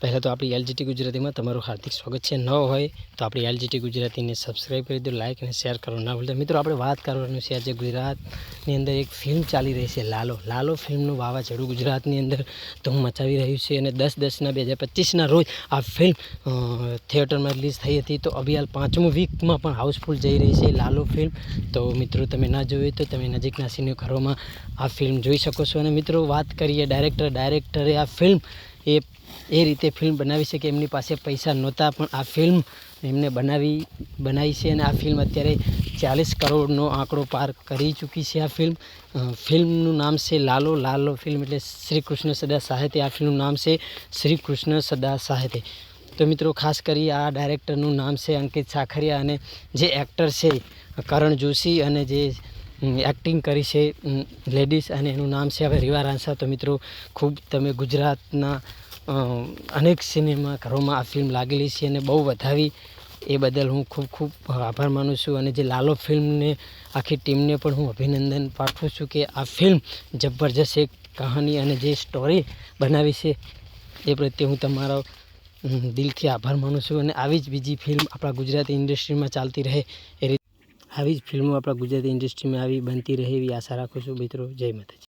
પહેલાં તો આપણી એલજીટી ગુજરાતીમાં તમારું હાર્દિક સ્વાગત છે. ન હોય તો આપણી એલજીટી ગુજરાતીને સબસ્ક્રાઈબ કરી દો લાઇક અને શેર કરો ના ભૂલતા. મિત્રો, આપણે વાત કરવાનું છે આજે ગુજરાતની અંદર એક ફિલ્મ ચાલી રહી છે, લાલો. લાલો ફિલ્મનું વાવાઝોડું ગુજરાતની અંદર ધૂમ મચાવી રહ્યું છે અને દસ દસના બે હજાર પચીસના રોજ આ ફિલ્મ થિયેટરમાં રિલીઝ થઈ હતી. તો અભિયાલ પાંચમું વીકમાં પણ હાઉસફુલ જઈ રહી છે લાલો ફિલ્મ તો મિત્રો, તમે ના જોઈ તો તમે નજીકના સિનેઘરોમાં આ ફિલ્મ જોઈ શકો છો. અને મિત્રો, વાત કરીએ ડાયરેક્ટર ડાયરેક્ટરે આ ફિલ્મ એ એ રીતે ફિલ્મ બનાવી છે કે એમની પાસે પૈસા નહોતા, પણ આ ફિલ્મ એમને બનાવી બનાવી છે અને આ ફિલ્મ અત્યારે ચાલીસ કરોડનો આંકડો પાર કરી ચૂકી છે આ ફિલ્મ ફિલ્મનું નામ છે લાલો લાલો ફિલ્મ એટલે શ્રી કૃષ્ણ સદા સાહિત્ય. આ ફિલ્મનું નામ છે શ્રી કૃષ્ણ સદા સાહિત્ય. તો મિત્રો, ખાસ કરી આ ડાયરેક્ટરનું નામ છે અંકિત સાખરિયા અને જે એક્ટર છે કરણ જોશી અને જે એક્ટિંગ કરી છે લેડીઝ અને એનું નામ છે હવે રીવા રાંસા તો મિત્રો, ખૂબ તમે ગુજરાતના અનેક સિનેમા ઘરોમાં આ ફિલ્મ લાગેલી છે અને બહુ વધાવી એ બદલ હું ખૂબ ખૂબ આભાર માનું છું અને જે લાલો ફિલ્મને, આખી ટીમને પણ હું અભિનંદન પાઠવું છું કે આ ફિલ્મ જબરજસ્ત એક કહાની અને જે સ્ટોરી બનાવી છે, એ પ્રત્યે હું તમારો દિલથી આભાર માનું છું. અને આવી જ બીજી ફિલ્મ આપણા ગુજરાતી ઇન્ડસ્ટ્રીમાં ચાલતી રહે, એ રીતે આવી જ ફિલ્મો આપણા ગુજરાતી ઇન્ડસ્ટ્રીમાં આવી બનતી રહે એવી આશા રાખું છું મિત્રો. જય માતાજી.